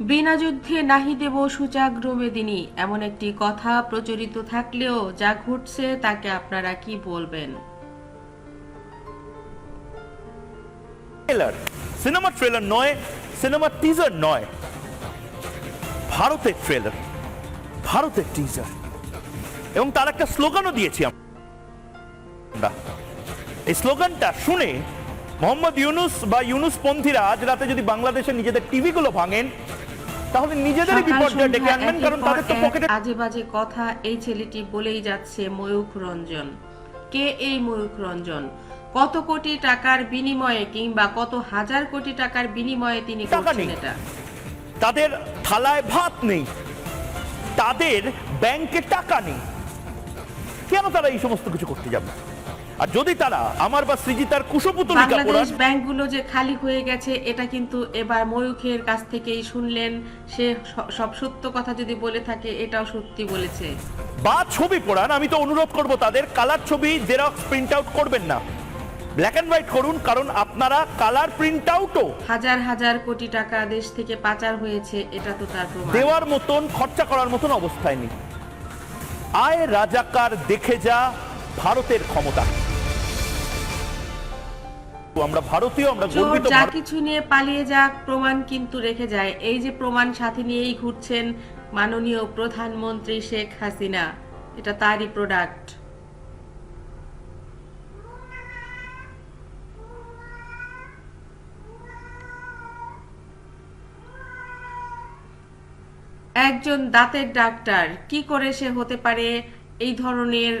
বিনা যুদ্ধে নাহি দেব সুচাগ্র মেদিনী এমন একটি কথা প্রচলিত থাকলেও যা ঘটছে তাকে আপনারা কি বলবেন? সিনেমা ট্রেলার নয় সিনেমা টিজার নয়। ভারতের ট্রেলার ভারতের টিজার এবং তার একটা স্লোগানও দিয়েছি আমরা। এই স্লোগানটা শুনে মোহাম্মদ ইউনুস বা ইউনুস পন্থীরা আজ রাতে যদি বাংলাদেশের নিজেদের টিভিগুলো ভাঙেন তাহলে নিজেদেরই বিপর্যয় ডেকে আনবেন কারণ তাদের তো পকেটে আজে বাজে কথা এই ছেলেটি বলেই যাচ্ছে ময়ূখ রঞ্জন। কে এই ময়ূখ রঞ্জন? কত কোটি টাকার বিনিময়ে কিংবা কত হাজার কোটি টাকার বিনিময়ে তিনি করছেন। এটা? তাদের থালায় ভাত নেই। তাদের ব্যাংকে টাকা নেই। কেন তারা এই সমস্ত কিছু করতে যাবে? আর যদি তারা আমার বা সৃজিতার কুশপুতলিকা বাংলাদেশ ব্যাংকগুলো যে খালি হয়ে গেছে এটা কিন্তু এবার ময়ূখের কাছ থেকেই শুনলেন। সে সব সত্য কথা যদি বলে থাকে এটাও সত্যি বলেছে। বা ছবি পড়ান আমি তো অনুরোধ করব তাদের কালার ছবি জেরক্স প্রিন্ট আউট করবেন না। ব্ল্যাক অ্যান্ড হোয়াইট করুন কারণ আপনারা কালার প্রিন্ট আউটও। হাজার হাজার কোটি টাকা দেশ থেকে পাচার হয়েছে এটা তো তার প্রমাণ। দেওয়ার মতন খরচা করার মতন অবস্থায় নেই। আয় রাজাকার দেখে যা ভারতের ক্ষমতা। আমরা ভারতীয় আমরা গর্বিত যা কিছু নিয়ে পালিয়ে যাক প্রমাণ কিন্তু রেখে যায়। এই যে প্রমাণ সাথে নিয়েই ঘুরছেন মাননীয় প্রধানমন্ত্রী শেখ হাসিনা। এটা তারই প্রোডাক্ট একজন দাঁতের ডাক্তার কি করে সে হতে পারে? এই ধরনের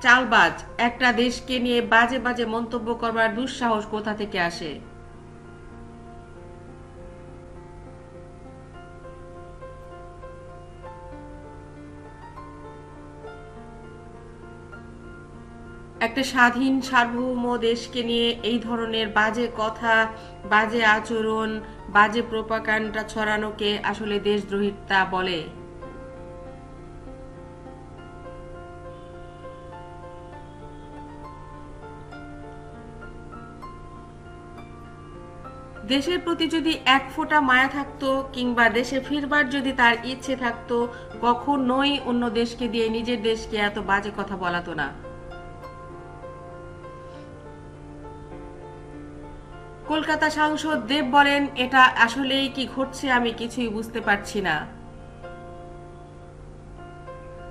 চালবাজ একটা দেশকে নিয়ে বাজে বাজে মন্তব্য করবার দুঃসাহস কোথা থেকে আসে? একটা স্বাধীন, সার্বভৌম দেশকে নিয়ে এই ধরনের বাজে কথা, বাজে আচরণ, বাজে প্রোপাকাণ্ডা ছড়ানোকে আসলে দেশদ্রোহিতা বলে। দেশের প্রতি যদি এক ফোঁটা মায়া থাকতো কিংবা দেশে ফিরবার যদি তার ইচ্ছে থাকতো, কখনোই অন্য দেশকে দিয়ে নিজের দেশকে এত বাজে কথা বলাতো না। কলকাতা সাংসদ দেব বলেন, এটা আসলেই কি ঘটছে আমি কিছুই বুঝতে পারছি না।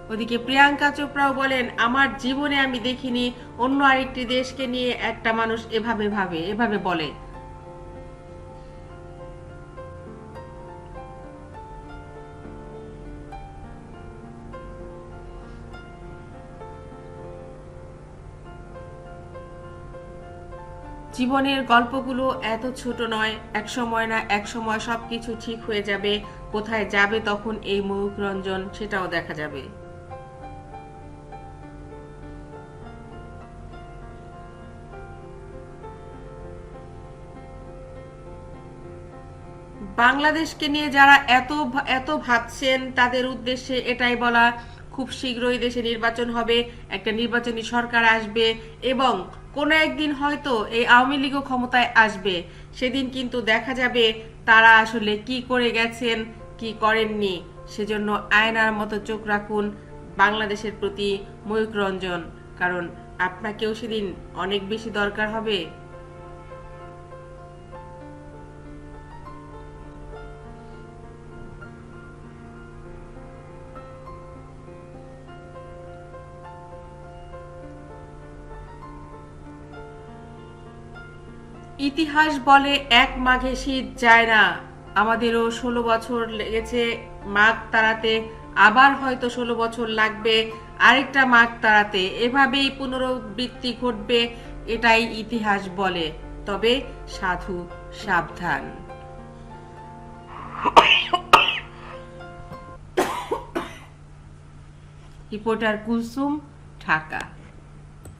ওদিকে প্রিয়াঙ্কা চোপড়াও বলেন, আমার জীবনে আমি দেখিনি, অন্য আরেকটি দেশকে নিয়ে একটা মানুষ এভাবে ভাবে, এভাবে বলে। জীবনের গল্পগুলো এত ছোট নয়, এক সময় না এক সময় সবকিছু ঠিক হয়ে যাবে, কোথায় যাবে তখন এই ময়ূক রঞ্জন সেটাও দেখা যাবে। বাংলাদেশকে নিয়ে যারা এত এত ভাবছেন, তাদের উদ্দেশ্যে এটাই বলা, খুব শীঘ্রই দেশে নির্বাচন হবে, একটা নির্বাচনী সরকার আসবে এবং কোনো একদিন হয়তো এই আওয়ামী লীগও ক্ষমতায় আসবে, সেদিন কিন্তু দেখা যাবে তারা আসলে কি করে গেছেন, কি করেননি। সেজন্য আয়নার মতো চোখ রাখুন বাংলাদেশের প্রতি ময়ূক রঞ্জন কারণ আপনাকেও সেদিন অনেক বেশি দরকার হবে। ইতিহাস বলে এক মাঘে শীত যায় না। আমাদেরও ষোলো বছর লেগেছে মাঘ তাড়াতে আবার হয়তো ষোলো বছর লাগবে আরেকটা মাঘ তাড়াতে এভাবেই পুনরাবৃত্তি ঘটবে, এটাই ইতিহাস বলে। তবে সাধু সাবধান। রিপোর্টার কুলসুম ঢাকা।